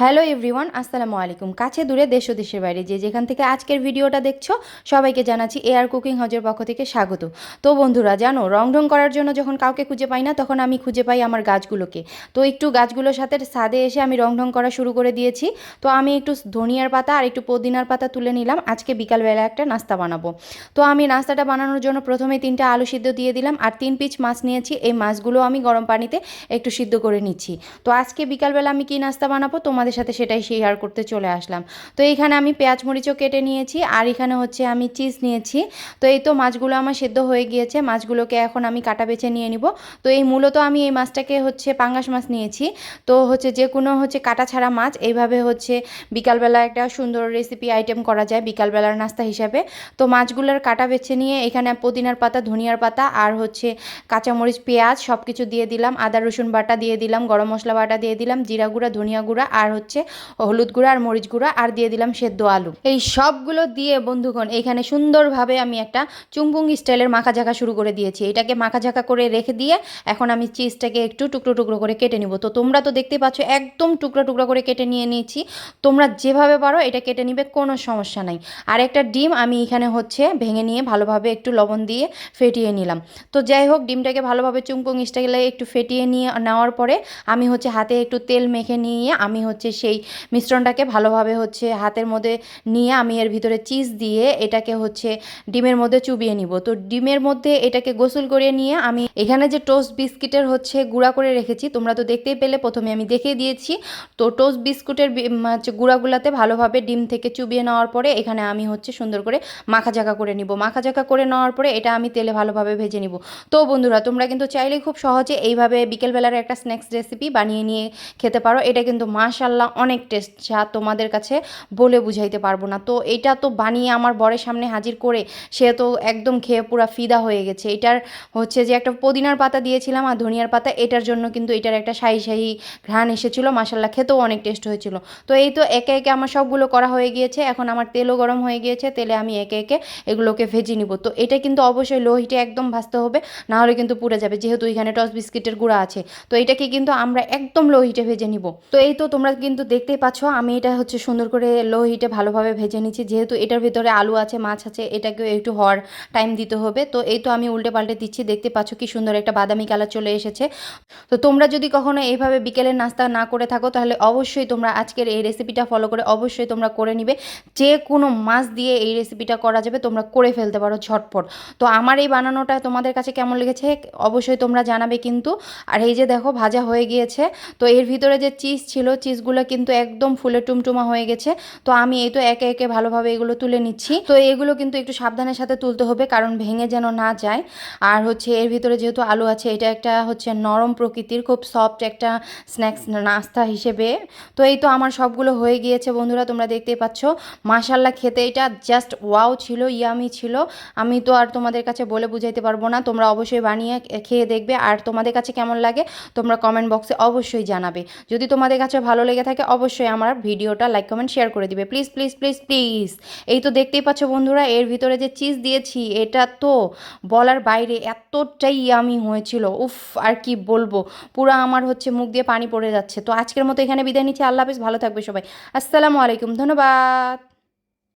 Hello everyone, আসসালামু আলাইকুম। কাছে দূরে দেশ ও দেশের বাইরে যে যেখান থেকে আজকের ভিডিওটা দেখছ, সবাইকে জানাচ্ছি এয়ার কুকিং হাউজের পক্ষ থেকে স্বাগত। তো বন্ধুরা, জানো রং ঢং করার জন্য যখন কাউকে খুঁজে পাই না, তখন আমি খুঁজে পাই আমার গাছগুলোকে। তো একটু গাছগুলোর সাথে ছাদে এসে আমি রং ঢং করা শুরু করে দিয়েছি। তো আমি একটু ধনিয়ার পাতা আর একটু পদিনার পাতা তুলে নিলাম। আজকে বিকালবেলা একটা নাস্তা বানাবো। তো আমি নাস্তাটা বানানোর জন্য প্রথমে তিনটা আলু সিদ্ধ দিয়ে দিলাম আর তিন পিচ মাছ নিয়েছি। এই মাছগুলো আমি গরম পানিতে একটু সিদ্ধ করে নিচ্ছি। তো আজকে বিকালবেলা আমি কি নাস্তা বানাবো, তোমাদের সাথে সেটাই শেয়ার করতে চলে আসলাম। তো এইখানে আমি পেঁয়াজ মরিচও কেটে নিয়েছি, আর এখানে হচ্ছে আমি চিজ নিয়েছি। তো এই তো মাছগুলো আমার সেদ্ধ হয়ে গিয়েছে, মাছগুলোকে এখন আমি কাটা বেছে নিয়ে নিব। তো এই মূলত আমি এই মাছটাকে হচ্ছে পাঙ্গাস মাছ নিয়েছি। তো হচ্ছে যে কোনো হচ্ছে কাটা ছাড়া মাছ, এইভাবে হচ্ছে বিকালবেলা একটা সুন্দর রেসিপি আইটেম করা যায় বিকালবেলার নাস্তা হিসাবে। তো মাছগুলোর কাটা বেছে নিয়ে এখানে পুদিনার পাতা, ধনিয়ার পাতা, আর হচ্ছে কাঁচামরিচ, পেঁয়াজ সব কিছু দিয়ে দিলাম। আদা, রসুন বাটা দিয়ে দিলাম, গরম মশলা বাটা দিয়ে দিলাম, জিরা গুঁড়া, ধনিয়া গুঁড়া, আর হচ্ছে হলুদ গুঁড়া আর মরিচ গুঁড়া আর দিয়ে দিলাম সেদ্ধ আলু। এই সবগুলো দিয়ে বন্ধুগণ এইখানে সুন্দরভাবে আমি একটা চুংপুং স্টাইলের মাখা ঝাঁকা শুরু করে দিয়েছি। এটাকে মাখা ঝাঁকা করে রেখে দিয়ে এখন আমি চিজটাকে একটু টুকরো টুকরো করে কেটে নিব। তো তোমরা তো দেখতে পাচ্ছ, একদম টুকরো টুকরো করে কেটে নিয়ে নিয়েছি। তোমরা যেভাবে পারো এটা কেটে নিবে, কোনো সমস্যা নাই। আর একটা ডিম আমি এখানে হচ্ছে ভেঙে নিয়ে ভালোভাবে একটু লবণ দিয়ে ফেটিয়ে নিলাম। তো যাই হোক, ডিমটাকে ভালোভাবে চুংপুং স্টাইলে একটু ফেটিয়ে নিয়ে নেওয়ার পরে আমি হচ্ছে হাতে একটু তেল মেখে নিয়ে আমি হচ্ছে সেই মিশ্রণটাকে ভালোভাবে হচ্ছে হাতের মধ্যে নিয়ে আমি এর ভিতরে চিজ দিয়ে এটাকে হচ্ছে ডিমের মধ্যে চুবিয়ে নিব। তো ডিমের মধ্যে এটাকে গোসল করে নিয়ে আমি এখানে যে টোস্ট বিস্কিটের হচ্ছে গুঁড়া করে রেখেছি, তোমরা তো দেখতেই পেলে, প্রথমে আমি দেখিয়ে দিয়েছি। তো টোস্ট বিস্কুটের হচ্ছে গুঁড়াগুলাতে ভালোভাবে ডিম থেকে চুবিয়ে নেওয়ার পরে এখানে আমি হচ্ছে সুন্দর করে মাখা জাকা করে নিব। মাখা জাকা করে নেওয়ার পরে এটা আমি তেলে ভালোভাবে ভেজে নিব। তো বন্ধুরা, তোমরা কিন্তু চাইলে খুব সহজে এইভাবে বিকেলবেলার একটা স্ন্যাক্স রেসিপি বানিয়ে নিয়ে খেতে পারো। এটা কিন্তু মাশাল্লাহ অনেক টেস্ট যা তোমাদের কাছে বলে বুঝাইতে পারব না। তো এটা তো বানিয়ে আমার বরের সামনে হাজির করে সে তো একদম খেয়ে পুরো ফিদা হয়ে গেছে। এটার হচ্ছে যে একটা পুদিনার পাতা দিয়েছিলাম আর ধনিয়ার পাতা, এটার জন্য কিন্তু এটার একটা শাহি শাহি ঘ্রাণ এসেছিল। মাসাল্লাহ খেতেও অনেক টেস্ট হয়েছিল। তো এই তো একে একে আমার সবগুলো করা হয়ে গিয়েছে। এখন আমার তেলও গরম হয়ে গিয়েছে। তেলে আমি একে একে এগুলোকে ভেজে নিব। তো এটা কিন্তু অবশ্যই লো হিটে একদম ভাজতে হবে না হলে কিন্তু পুড়ে যাবে। যেহেতু এখানে টস বিস্কিটের গুঁড়া আছে, তো এটাকে কিন্তু আমরা একদম লো হিটে ভেজে নিব। তো এই তো তোমরা কিন্তু দেখতেই পাচ্ছ, আমি এটা হচ্ছে সুন্দর করে লো হিটে ভালোভাবে ভেজে নিচ্ছি। যেহেতু এটার ভিতরে আলু আছে, মাছ আছে, এটাকেও একটু হওয়ার টাইম দিতে হবে। তো এই তো আমি উল্টে পাল্টে দিচ্ছি, দেখতে পাচ্ছ কি সুন্দর একটা বাদামি কালার চলে এসেছে। তো তোমরা যদি কখনো এইভাবে বিকেলের নাস্তা না করে থাকো, তাহলে অবশ্যই তোমরা আজকের এই রেসিপিটা ফলো করে অবশ্যই তোমরা করে নিবে। যে কোনো মাছ দিয়ে এই রেসিপিটা করা যাবে, তোমরা করে ফেলতে পারো ঝটপট। তো আমার এই বানানোটা তোমাদের কাছে কেমন লেগেছে, অবশ্যই তোমরা জানাবে কিন্তু। আর এই যে দেখো, ভাজা হয়ে গিয়েছে। তো এর ভিতরে যে চিজ ছিল চিজগুলো কিন্তু একদম ফুলে টুমটুমা হয়ে গেছে। তো আমি এই তো একে একে ভালোভাবে এগুলো তুলে নিচ্ছি। তো এগুলো কিন্তু একটু সাবধানের সাথে তুলতে হবে, কারণ ভেঙে যেন না যায়। আর হচ্ছে এর ভিতরে যেহেতু আলু আছে, এটা একটা হচ্ছে নরম প্রকৃতির, খুব সফট একটা স্ন্যাক্স নাস্তা হিসেবে। তো এই তো আমার সবগুলো হয়ে গিয়েছে বন্ধুরা, তোমরা দেখতেই পাচ্ছ। মাশাল্লাহ খেতে এটা জাস্ট ওয়াও ছিল ইয়ামি ছিল। আমি তো আর তোমাদের কাছে বলে বুঝাইতে পারব না, তোমরা অবশ্যই বানিয়ে খেয়ে দেখবে। আর তোমাদের কাছে কেমন লাগে, তোমরা কমেন্ট বক্সে অবশ্যই জানাবে। যদি তোমাদের কাছে ভালো লেগে থাকে অবশ্যই আমার ভিডিওটা লাইক কমেন্ট শেয়ার করে দিবে। প্লিজ প্লিজ প্লিজ প্লিজ এই তো দেখতেই পাচ্ছ বন্ধুরা, এর ভিতরে যে চিজ দিয়েছি, এটা তো বলার বাইরে এতটাই আমি হয়েছিল। উফ, আর কি বলব, পুরো আমার হচ্ছে মুখ দিয়ে পানি পড়ে যাচ্ছে। তো আজকের মতো এখানে বিদায় নিচ্ছি, আল্লাহ হাফিজ, ভালো থাকবে সবাই। আসসালামু আলাইকুম, ধন্যবাদ।